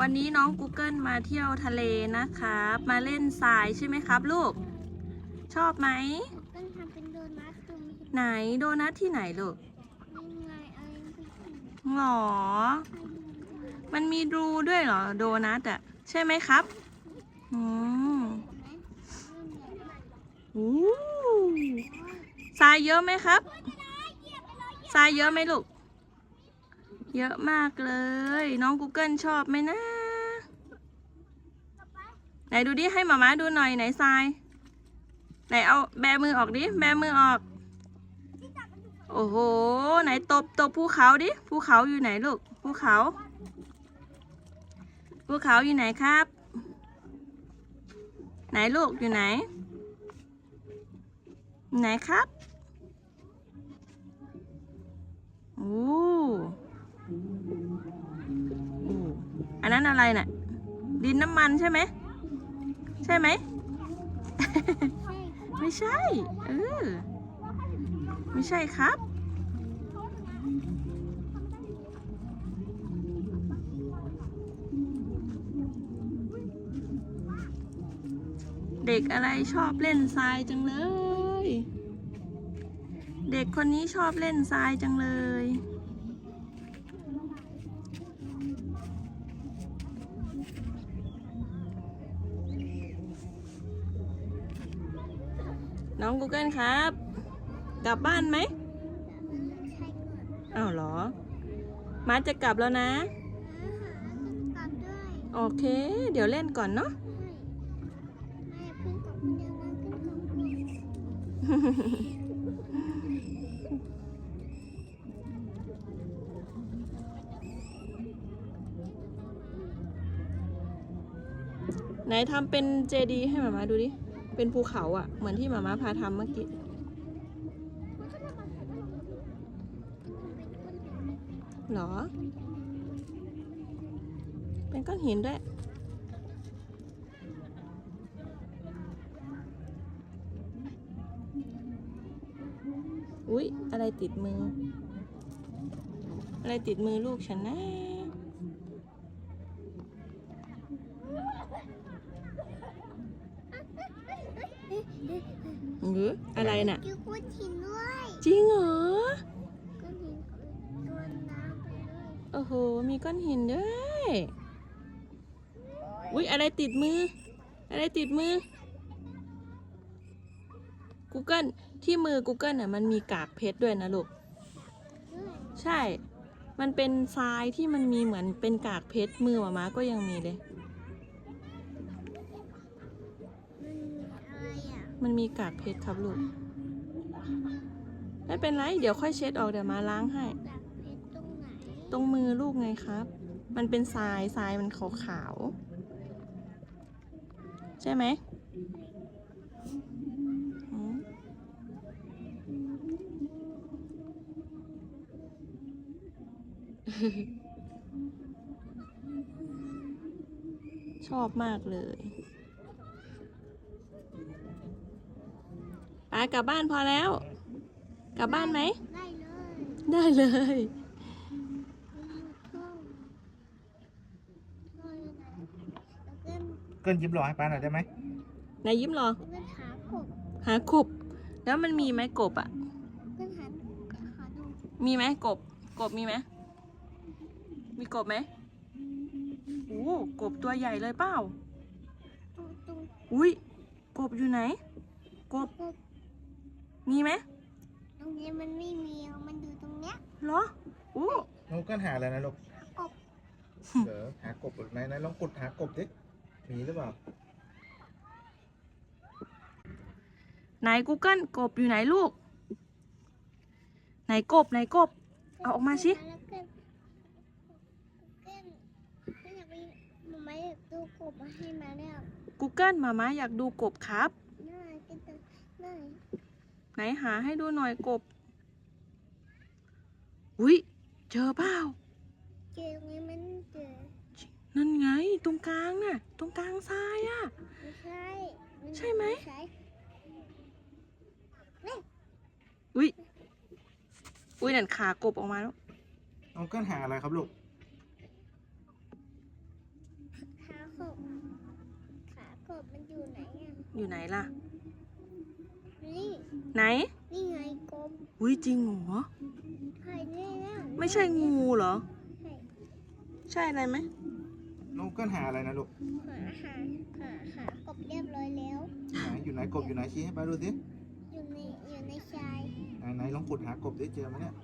วันนี้น้อง Google มาเที่ยวทะเลนะครับ มาเล่นทรายใช่ไหมครับ ลูก ชอบไหม ต้องทำเป็นโดนัทตรงนี้ไหนโดนัทที่ไหนลูกยังไงเอาเองไปกินหรอ มันมีรูด้วยเหรอโดนัทอะใช่ไหมครับ อืมอู้ทรายเยอะไหมครับทรายเยอะไหมลูก เยอะมากเลย น้อง Google ชอบไหมนะ ไหนดูดิ ให้หมาม้าดูหน่อย ไหนทราย ไหนเอาแบมือออกดิ แบมือออก โอ้โห ไหนตบตบภูเขาดิ ภูเขาอยู่ไหนลูก ภูเขา ภูเขาอยู่ไหนครับ ไหนลูกอยู่ไหน ไหนครับ โอ้โอ้ อันนั้นอะไรน่ะ ดินน้ำมันใช่ไหม ใช่ไหม ไม่ใช่ เออ ไม่ใช่ครับ เด็กอะไรชอบเล่นทรายจังเลย เด็กคนนี้ชอบเล่นทรายจังเลย น้อง Google ครับ กลับบ้านไหมใช่ก่อนอ้าวเหรอ มาจะกลับแล้วนะกลับด้วยโอเค เดี๋ยวเล่นก่อนเนาะแม่เพิ่งกลับคนเดียวนะขึ้นกลับก่อนไหนทำเป็นเจดีให้หมามาดูดิ เป็นภูเขาอะ่ะ เหมือนที่หมามาพาทำเมื่อกี้เหรอ เป็นก้อนหินด้วยอุ๊ย อะไรติดมือ อะไรติดมือลูกฉันนะ หรืออะไรน่ะกิ้วกุ้งหินด้วยจริงเหรอก้อนหินตัวน้ำไปเลยโอ้โหมีก้อนหินด้วยอุ๊ยอะไรติดมือ อะไรติดมือ Google ที่มือ Google น่ะมันมีกากเพชรด้วยนะลูกด้วยใช่ มันเป็นทรายที่มันมีเหมือนเป็นกากเพชรมือหมาม้าก็ยังมีเลย มันอะไรอะ มันมีกากเพชรครับลูก ไม่เป็นไร เดี๋ยวค่อยเช็ดออกเดี๋ยวมาล้างให้ดักเพชรตรงไหนตรงมือลูกไงครับ มันเป็นทรายทรายมันขาวๆใช่ไหมชอบมากเลย ไปกลับบ้านพอแล้ว กลับบ้านไหม ได้เลย ได้เลยท่องท่องยังไงแล้วก็เกินยิบรอให้ป้าหน่อยได้ไหมนายยิ้มรอแล้วก็หากบหากบ แล้วมันมีไหมกบอะก็หาหาดูมีไหมกบ กบมีไหม มีกบไหมโอ้กบตัวใหญ่เลยเปล่าตรงตรงอุ้ยกบอยู่ไหน กบกบ มีไหมตรงนี้มันไม่มีอะมันอยู่ตรงเนี้ยเหรอโอ้น้องเกินหาอะไรนะลูกกบเดี๋ยวหากบไหนไหนลองกดหากบดิ มีหรือเปล่า ไหน Google กบอยู่ไหนลูก ไหนกบไหนกบ เอาออกมาสิแล้วก็ก็ก็อยากไปมาไม่อยากดูกบมาให้มาแล้ว Google มามาอยากดูกบครับ น่าก็จะน่า ไห นหาให้ดูหน่อยกบ อุ้ยเจอเปล่าเจอตรงนี้มันเจอ นั่นไงตรงกลางน่ะ ตรงกลางทรายอะ ไม่ใช่นใช่ไหมใช่อุ้ยอุ้ยนั่นขากบออกมาแล้วน้องเกินหาอะไรครับลูกกบ ขากบมันอยู่ไหนอะ อยู่ไหนล่ะ นี่ ไหน นี่ไงกบอุ้ยจริงเหรอใช่แน่แล้วไม่ใช่งูเหรอ ใช่ใช่อะไรไหมน้องเกิลหาอะไรนะลูกหาหาหาหากบเรียบร้อยแล้ว ไหนอยู่ไหนกบอยู่ไหนชี้ให้ป้าดูสิอยู่ในอยู่ในชายไหนไหนลองขุดหากบดิเจอไหมเนี่ย